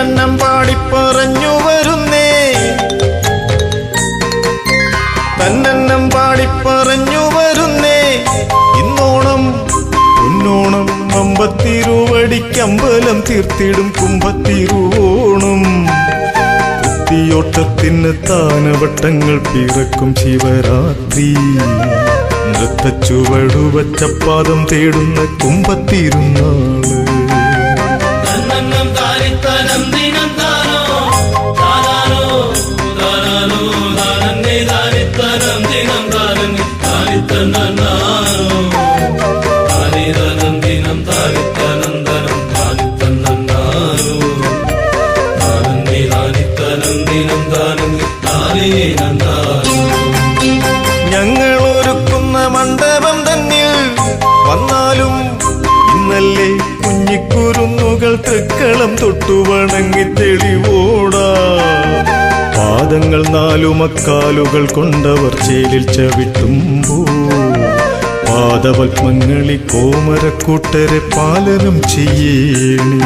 തന്നെണ്ണം പാടിപ്പറഞ്ഞു വരുന്നേ. തന്നെണ്ണം പാടിപ്പറഞ്ഞു വരുന്നേ. ഇന്നോണം പൊന്നോണം അമ്പത്തിരുവടിക്കമ്പലം തീർത്തിടും കുമ്പത്തിരുവോണം കുത്തിയോട്ടത്തിന് താനവട്ടങ്ങൾ പിറക്കും ശിവരാത്രി. നൃത്തച്ചുവടുവച്ചപ്പാദം തേടുന്ന കുമ്പത്തിരുന്നാൾ തൃക്കളം തൊട്ടു വണങ്ങി തെളിവോടാ. പാദങ്ങൾ നാലുമക്കാലുകൾ കൊണ്ടവർ ചേലിൽ ചവിട്ടുമ്പോ. പാദപത്മങ്ങളി കോമരക്കൂട്ടരെ പാലനം ചെയ്യേണി.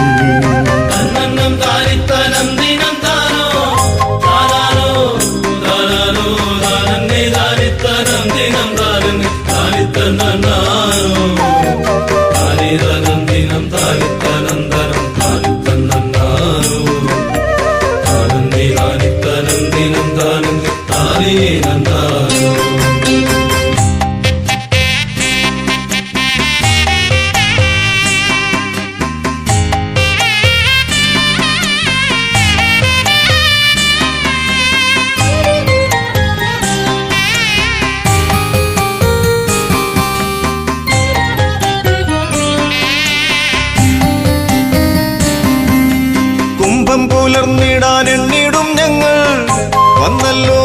കുംഭം പുലർന്നിടാൻ എണ്ണിടും ഞങ്ങൾ. വന്നല്ലോ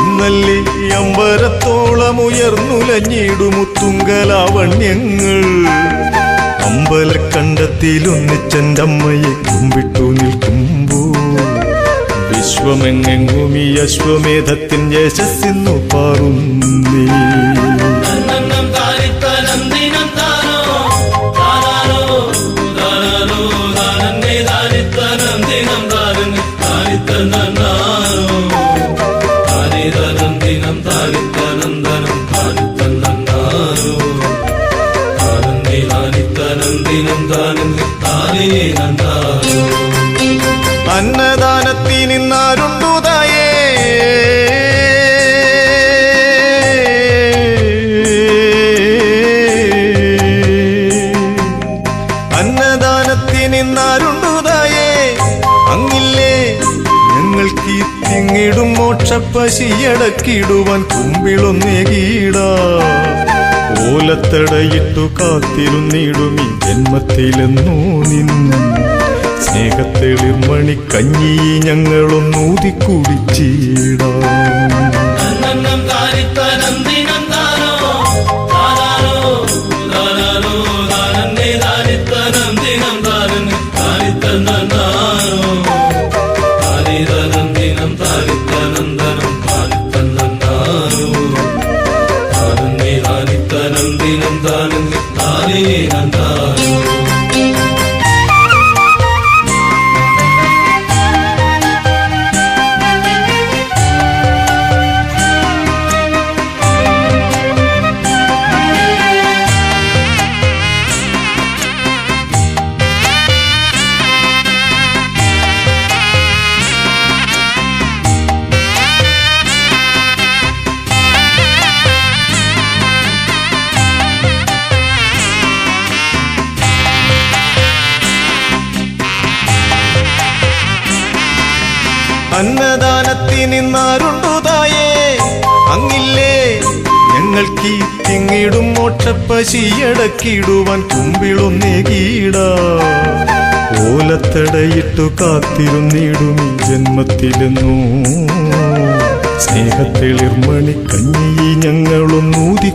ഇന്നല്ലേ അമ്പരത്തോളം ഉയർന്നുലഞ്ഞിടുമുത്തുങ്കലാവണ്യങ്ങൾ അമ്പലക്കണ്ടത്തിലൊന്നിച്ചെന്റെ അമ്മയെ കുമ്പിട്ടു നിൽക്കുമ്പോ വിശ്വമെങ്ങും ഈ അശ്വമേധത്തിൻ യശസ്സിന്നു പാറുന്നേ അന്നദാനത്തിനിന്നാരുണ്ടു നിന്നാരുണ്ടുതായേ അന്നദാനത്തിൽ നിന്നാരുണ്ടുതായേ അങ്ങില്ലേ ഞങ്ങൾക്ക് തിങ്ങിടും മോക്ഷപ്പശിയടക്കിടുവാൻ കുമ്പിളൊന്നേകീടാ ഓലത്തടയിട്ടു കാത്തിരുന്നിടും ഈ ജന്മത്തിലെന്നോ നിന്നു. സ്നേഹത്തെളിർമണി കഞ്ഞി ഞങ്ങളൊന്നൂതി കുടിച്ചിടാം അന്നദാനത്തിനിന്നാരുണ്ടു തായേ അങ്ങില്ലേ ഞങ്ങൾക്ക് തിങ്ങിടും മോക്ഷപ്പശിയടക്കിടുവാൻ കുമ്പിളൊന്നേകീടാ ഓലത്തടയിട്ടു കാത്തിരുന്നിടും ഈ ജന്മത്തിലെന്നോ. സ്നേഹത്തെളിർമണി കഞ്ഞി ഞങ്ങളൊന്നൂതി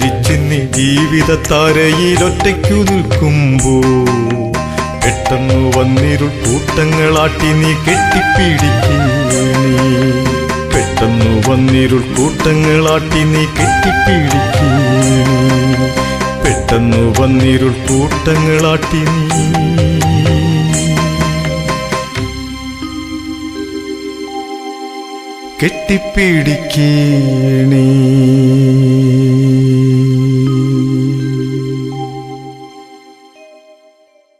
ഞെട്ടിത്തരിച്ചിന്നി ജീവിത താരയിലൊറ്റയ്ക്കു നിൽക്കുമ്പോ പെട്ടെന്നു വന്നിരുൾ കൂട്ടങ്ങളാട്ടി നീ കെട്ടിപ്പിടിക്കുന്നു പെട്ടെന്നു വന്നിരുൾ കൂട്ടങ്ങളാട്ടി നീ കെട്ടിപ്പിടിക്കുന്നു പെട്ടെന്ന് വന്നിരുൾ കൂട്ടങ്ങളാട്ടി നീ കെട്ടിപ്പിടിക്കണേ